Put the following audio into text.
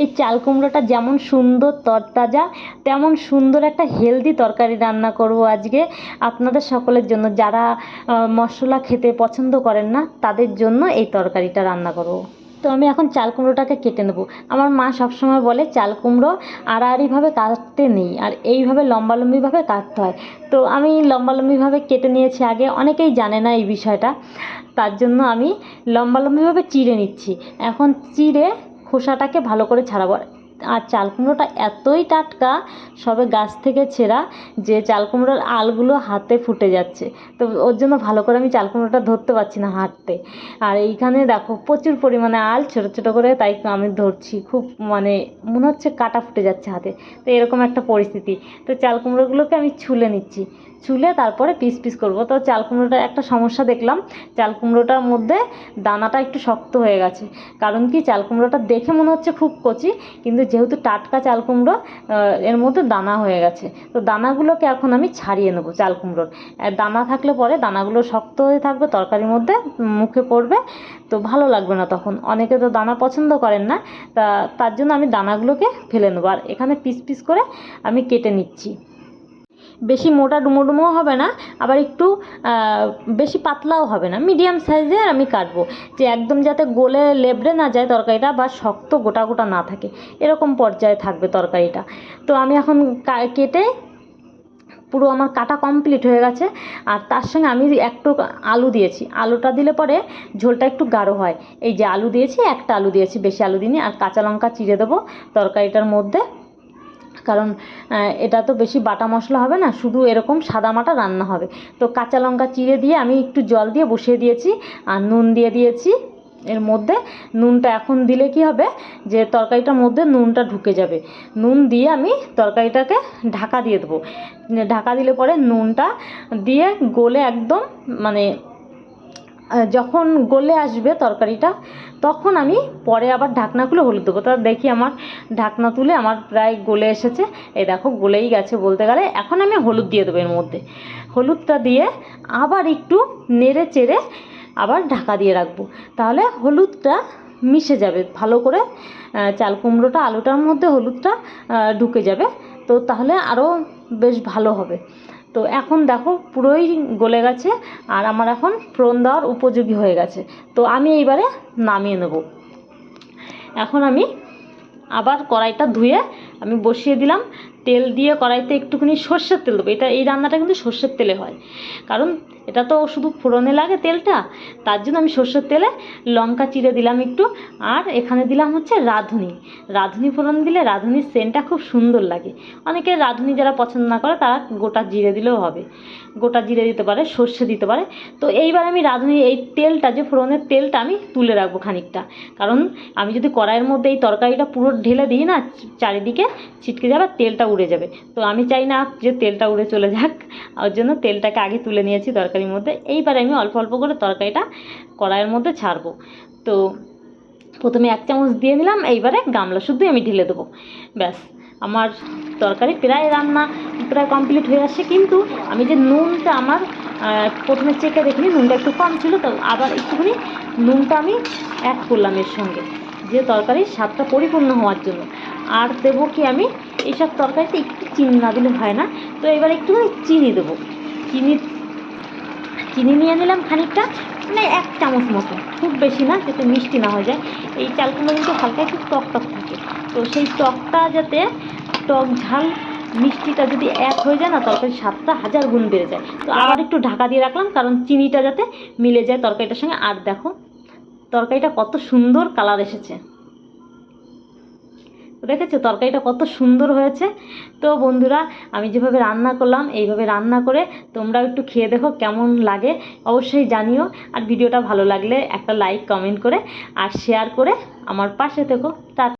এই চাল কুমড়োটা যেমন সুন্দর তরতাজা, তেমন সুন্দর একটা হেলদি তরকারি রান্না করব আজকে আপনাদের সকলের জন্য। যারা মশলা খেতে পছন্দ করেন না, তাদের জন্য এই তরকারিটা রান্না করব। তো আমি এখন চাল কুমড়োটাকে কেটে নেব। আমার মা সবসময় বলে, চাল কুমড়ো আড়াআড়িভাবে কাটতে নেই, আর এইভাবে লম্বালম্বিভাবে কাটতে হয়। তো আমি লম্বালম্বিভাবে কেটে নিয়েছি আগে, অনেকেই জানে না এই বিষয়টা। তার জন্য আমি লম্বালম্বিভাবে চিড়ে নিচ্ছি। এখন চিড়ে খোসাটাকে ভালো করে ছাড়াবো। আর চাল কুমড়োটা এতই টাটকা, সবে গাছ থেকে ছেঁড়া, যে চাল কুমড়োর আলগুলো হাতে ফুটে যাচ্ছে। তো ওর জন্য ভালো করে আমি চাল কুমড়োটা ধরতে পারছি না হাঁটতে। আর এইখানে দেখো প্রচুর পরিমাণে আল, ছোটো ছোটো করে তাই আমি ধরছি। খুব মানে মনে হচ্ছে কাটা ফুটে যাচ্ছে হাতে। তো এরকম একটা পরিস্থিতি। তো চাল কুমড়োগুলোকে আমি ছুলে নিচ্ছি। ছুলে তারপরে পিস পিস করব। তো চাল কুমড়োটার একটা সমস্যা দেখলাম। চাল কুমড়োটার মধ্যে দানাটা একটু শক্ত হয়ে গেছে। কারণ কি, চাল কুমড়োটা দেখে মনে হচ্ছে খুব কচি, কিন্তু যেহেতু টাটকা চাল কুমড়ো এর মধ্যে দানা হয়ে গেছে। তো দানাগুলোকে এখন আমি ছাড়িয়ে নেব চাল কুমড়োর। দানা থাকলে পরে দানাগুলো শক্ত হয়ে থাকবে, তরকারির মধ্যে মুখে পড়বে, তো ভালো লাগবে না তখন। অনেকে তো দানা পছন্দ করেন না, তা তার জন্য আমি দানাগুলোকে ফেলে নেব। আর এখানে পিস পিস করে আমি কেটে নিচ্ছি। বেশি মোটা ডুমো ডুমোও হবে না, আবার একটু বেশি পাতলাও হবে না। মিডিয়াম সাইজের আমি কাটবো। যে একদম যাতে গোলে লেবড়ে না যায় তরকারিটা বা শক্ত গোটা গোটা না থাকে, এরকম পর্যায়ে থাকবে তরকারিটা। তো আমি এখন কেটে পুরো আমার কাটা কমপ্লিট হয়ে গেছে, আর তার সঙ্গে আমি একটু আলু দিয়েছি। আলুটা দিলে পরে ঝোলটা একটু গাঢ় হয়। এই যে আলু দিয়েছি, একটা আলু দিয়েছি, বেশি আলু দিইনি, আর কাঁচা লঙ্কা চিড়ে দেবো তরকারিটার মধ্যে। কারণ এটা তো বেশি বাটা মশলা হবে না, শুধু এরকম সাদা মাটা রান্না হবে। তো কাঁচা লঙ্কা চিড়ে দিয়ে আমি একটু জল দিয়ে বসিয়ে দিয়েছি, আর নুন দিয়ে দিয়েছি। এর মধ্যে নুনটা এখন দিলে কি হবে, যে তরকারিটার মধ্যে নুনটা ঢুকে যাবে। নুন দিয়ে আমি তরকারিটাকে ঢাকা দিয়ে দেবো। ঢাকা দিলে পরে নুনটা দিয়ে গলে একদম মানে যখন গলে আসবে তরকারিটা, তখন আমি পরে আবার ঢাকনাগুলো হলুদ দেবো। তা দেখি আমার ঢাকনা তুলে আমার প্রায় গলে এসেছে। এই দেখো, গলেই গেছে বলতে গেলে। এখন আমি হলুদ দিয়ে দেবো এর মধ্যে। হলুদটা দিয়ে আবার একটু নেড়ে চেড়ে আবার ঢাকা দিয়ে রাখব। তাহলে হলুদটা মিশে যাবে। ভালো করে চাল কুমড়োটা, আলুটার মধ্যে হলুদটা ঢুকে যাবে। তো তাহলে আরও বেশ ভালো হবে। তো এখন দেখো পুরোই গলে গেছে আর আমার এখন ফোড়ন দেওয়ার উপযোগী হয়ে গেছে। তো আমি এইবারে নামিয়ে নেব। এখন আমি আবার কড়াইটা ধুয়ে আমি বসিয়ে দিলাম। তেল দিয়ে কড়াইতে একটুখানি সর্ষের তেল দেবো। এটা, এই রান্নাটা কিন্তু সর্ষের তেলে হয়। কারণ এটা তো শুধু ফোড়নে লাগে তেলটা, তার জন্য আমি সর্ষের তেলে লঙ্কা চিড়ে দিলাম একটু, আর এখানে দিলাম হচ্ছে রাঁধুনি। রাঁধুনি ফোড়ন দিলে রাঁধুনির সেন্টটা খুব সুন্দর লাগে। অনেকে রাঁধুনি যারা পছন্দ না করে, তারা গোটা জিরে দিলেও হবে। গোটা জিরে দিতে পারে, সর্ষে দিতে পারে। তো এইবার আমি রাঁধুনি, এই তেলটা, যে ফোড়নের তেলটা আমি তুলে রাখব খানিকটা। কারণ আমি যদি কড়াইয়ের মধ্যে এই তরকারিটা পুরো ঢেলে দিই না, চারিদিকে ছিটকে যাবে, তেলটা উড়ে যাবে। তো আমি চাই না যে তেলটা উড়ে চলে যাক। ওর জন্য তেলটাকে আগে তুলে নিয়েছি তরকারির মধ্যে। এইবার আমি অল্প অল্প করে তরকারিটা কড়াইয়ের মধ্যে ছাড়বো। তো প্রথমে এক চামচ দিয়ে দিলাম এইবারে গামলা শুদ্ধই আমি ঢেলে দেবো। ব্যাস, আমার তরকারি প্রায় রান্না প্রায় কমপ্লিট হয়ে আসছে কিন্তু আমি যে নুনটা আমার প্রথমে চেকে দেখিনি, নুনটা একটু কম ছিল, তো আবার একটুখানি নুনটা আমি অ্যাড করলাম এর সঙ্গে, যে তরকারির স্বাদটা পরিপূর্ণ হওয়ার জন্য। আর দেবো কি আমি, এইসব তরকারিতে একটু চিনি না দিলে হয় না। তো এবার একটুখানি চিনি দেবো। চিনি চিনি নিয়ে নিলাম খানিকটা মানে এক চামচ মতো। খুব বেশি না, যাতে মিষ্টি না হয়ে যায়। এই চালগুলো কিন্তু হালকা একটু টক টক থাকে। তো সেই টকটা যাতে টক ঝাল, মিষ্টিটা যদি এক হয়ে যায় না, তরকারির স্বাদটা হাজার গুণ বেড়ে যায়। তো আবার একটু ঢাকা দিয়ে রাখলাম, কারণ চিনিটা যাতে মিলে যায় তরকারিটার সঙ্গে। আর দেখো, তরকারিটা কত সুন্দর কালার এসেছে। দেখেছ? তরকারিটা কত সুন্দর হয়েছে। তো বন্ধুরা, আমি যেভাবে রান্না করলাম, এইভাবে রান্না করে তোমরাও একটু খেয়ে দেখো কেমন লাগে। অবশ্যই জানিও। আর ভিডিওটা ভালো লাগলে একটা লাইক কমেন্ট করে, আর শেয়ার করে আমার পাশে থেকো। টা